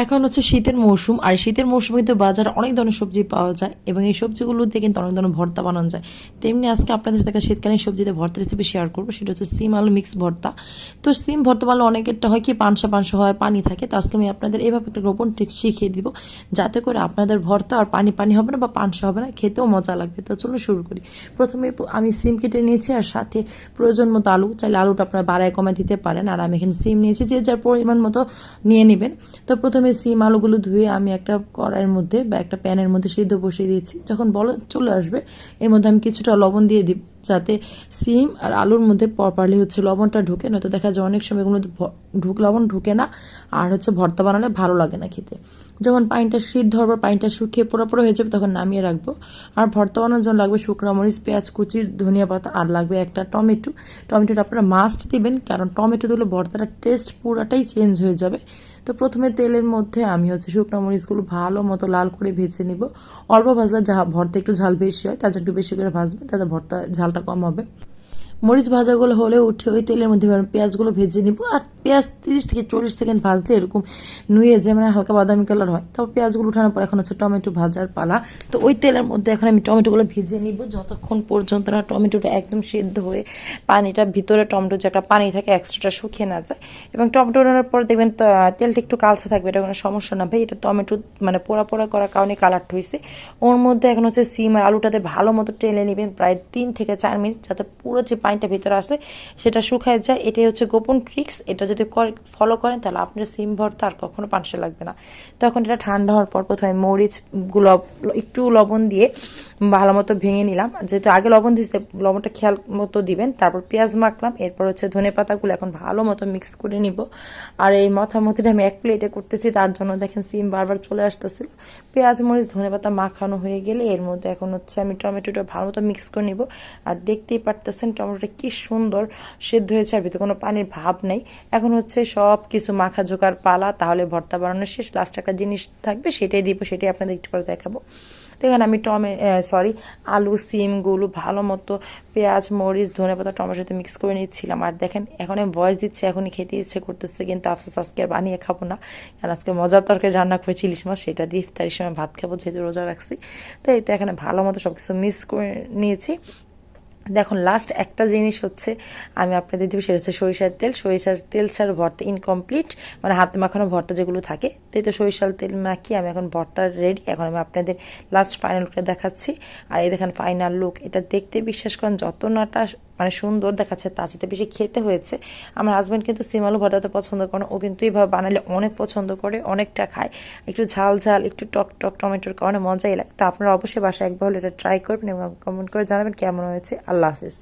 এখন হচ্ছে শীতের মৌসুম, আর শীতের মৌসুমে কিন্তু বাজারে অনেক ধরনের সবজি পাওয়া যায় এবং এই সবজিগুলোতে কিন্তু অনেক ধরনের ভর্তা বানানো যায়। তেমনি আজকে আপনাদের সাথে একটা শীতকালীন সবজিতে ভর্তা রেসিপি শেয়ার করব, সেটা হচ্ছে সিম আলু মিক্স ভর্তা। তো সিম ভর্তা বানালে অনেকেরটা হয় কি, পানসা পানসা হয়, পানি থাকে। তো আজকে আমি আপনাদের এভাবে একটা গোপন ট্রিক শিখিয়ে দিব, যাতে করে আপনাদের ভর্তা আর পানি পানি হবে না বা পানসা হবে না, খেতেও মজা লাগবে। তো চলো শুরু করি। প্রথমে আমি সিম কেটে নিয়েছি, আর সাথে প্রয়োজন মতো আলু, চাইলে আলুটা আপনারা বাড়ায় কমায় দিতে পারেন। আর আমি এখানে সিম নিয়েছি, যে যার পরিমাণ মতো নিয়ে নেবেন। তো প্রথমে সিম আলুগুলো ধুয়ে আমি একটা কড়াইয়ের মধ্যে বা একটা প্যানের মধ্যে সিদ্ধ বসিয়ে দিয়েছি। যখন বল চলে আসবে, এর মধ্যে আমি কিছুটা লবণ দিয়ে দিব যাতে সিম আর আলুর মধ্যে প্রপারলি হচ্ছে লবণটা ঢুকে, নয়তো দেখা যায় অনেক সময় এগুলো ঢুক, লবণ ঢুকে না আর হচ্ছে ভর্তা বানালে ভালো লাগে না খেতে। যখন পানিটা সিদ্ধ হওয়ার পানিটা শুকিয়ে পুরোপুরো হয়ে যাবে তখন নামিয়ে রাখব। আর ভর্তা বানানোর জন্য লাগবে শুকনো মরিচ, পেঁয়াজ, কুচি, ধনিয়া পাতা আর লাগবে একটা টমেটো। টমেটোটা আপনারা মাস্ট দিবেন, কারণ টমেটো দিলে ভর্তাটা টেস্ট পুরাটাই চেঞ্জ হয়ে যাবে। তো প্রথমে তেলের মধ্যে আমি হচ্ছে শুকনো মরিচগুলো ভালো মতো লাল করে ভেজে নিব। অল্প ভাজলে যা ভর্তা একটু ঝাল বেশি হয়, তার একটু বেশি করে ভাজবে তাতে ভর্তা ঝালটা কম হবে। মরিচ ভাজাগুলো হলে উঠে ওই তেলের মধ্যে পেঁয়াজগুলো ভেজে নিব, আর পেঁয়াজ তিরিশ থেকে চল্লিশ সেকেন্ড ভাজলে এরকম নুয়ে যে মানে হালকা বাদামি কালার হয়। তারপর পেঁয়াজগুলো উঠানোর পর এখন হচ্ছে টমেটো ভাজার পালা। তো ওই তেলের মধ্যে এখন আমি টমেটোগুলো ভেজে নিব। যতক্ষণ পর্যন্ত না টমেটোটা একদম সেদ্ধ হয়ে পানিটা ভিতরে টমেটো যে একটা পানি থাকে এক্সট্রাটা শুকিয়ে না যায় এবং টমেটো ওঠানোর পর দেখবেন তেলটা একটু কালচে থাকবে, এটা কোনো সমস্যা না। ভাই, এটা টমেটো মানে পোড়া পোড়া করার কারণে কালারটা হয়েছে ওর মধ্যে এখন হচ্ছে সিম আর আলুটাতে ভালো মতো টেলে নেবেন, প্রায় তিন থেকে চার মিনিট, যাতে পুরো যে পানিটা ভিতরে আসে সেটা শুকায় যায়। এটাই হচ্ছে গোপন ট্রিক্স এটা যদি ফলো করেন, তাহলে আপনার সিম ভর্তা আর কখনো পানসে লাগবে না। তখন এটা ঠান্ডা হওয়ার পর প্রথমে মরিচগুলো একটু লবণ দিয়ে ভালো মতো ভেঙে নিলাম। যেহেতু আগে লবণ দিয়েছে, লবণটা খেয়াল মতো দিবেন। তারপর পেঁয়াজ মাখলাম, এরপর হচ্ছে ধনে পাতাগুলো এখন ভালো মতো মিক্স করে নিব। আর এই মথামতিটা আমি এক প্লেটে করতেছি, তার জন্য দেখেন সিম বারবার চলে আসতেছিল। পেঁয়াজ, মরিচ, ধনে পাতা মাখানো হয়ে গেলে এর মধ্যে এখন হচ্ছে আমি টমেটোটা ভালো মতো মিক্স করে নিব। আর দেখতেই পারতেছেন টমেটোটা কি সুন্দর সেদ্ধ হয়েছে, আর ভিতরে কোনো পানির ভাব নেই। এখন হচ্ছে সব কিছু মাখা ঝোকার পালা, তাহলে ভর্তা বানানো শেষ লাস্ট একটা জিনিস থাকবে, সেটাই দিব, সেটাই আপনাদের একটু করে দেখাবো। তো এখানে আমি টমে সরি আলু সিমগুলো ভালো মতো পেঁয়াজ, মরিচ, ধনে পাতা, টমেটোর সাথে মিক্স করে নিচ্ছিলাম। আর দেখেন, এখন আমি ভয়েস দিচ্ছি, এখনই খেতে ইচ্ছে করতেছে, কিন্তু আফসোস, আজকে আর বানিয়ে খাব না। কারণ আজকে মজার তরকারি রান্না করেছি, ইলিশ মাছ, সেটা দিয়ে ইফতারির সময় ভাত খাব, যেহেতু রোজা রাখছি। তো এই তো এখানে ভালো মতো সব কিছু মিক্স করে নিয়েছি। দেখুন লাস্ট একটা জিনিস হচ্ছে, আমি আপনাদের দিব, সেটা হচ্ছে সরিষার তেল। সরিষার তেল ছাড়া ভর্তা ইনকমপ্লিট মানে হাতে মাখানো ভর্তা যেগুলো থাকে। তাই তো সরিষার তেল মাখি, আমি এখন ভর্তা রেডি এখন আমি আপনাদের লাস্ট ফাইনাল লুকটা দেখাচ্ছি। আর এই দেখেন ফাইনাল লুক এটা দেখতে বিশ্বাস করেন, যত নাটা মানে সুন্দর দেখাচ্ছে, তার চেয়ে বেশি খেতে হয়েছে। আমার হাজব্যান্ড কিন্তু সিমালু ভর্তা তো পছন্দ করে ও কিন্তু এইভাবে বানালে অনেক পছন্দ করে, অনেকটা খায়। একটু ঝাল ঝাল, একটু টক টক টমেটোর কারণে মজাই লাগে। তা আপনারা অবশ্যই বাসায় একবার হলে এটা ট্রাই করবেন এবং কমেন্ট করে জানাবেন কেমন হয়েছে। আল্লাহ হাফিজ।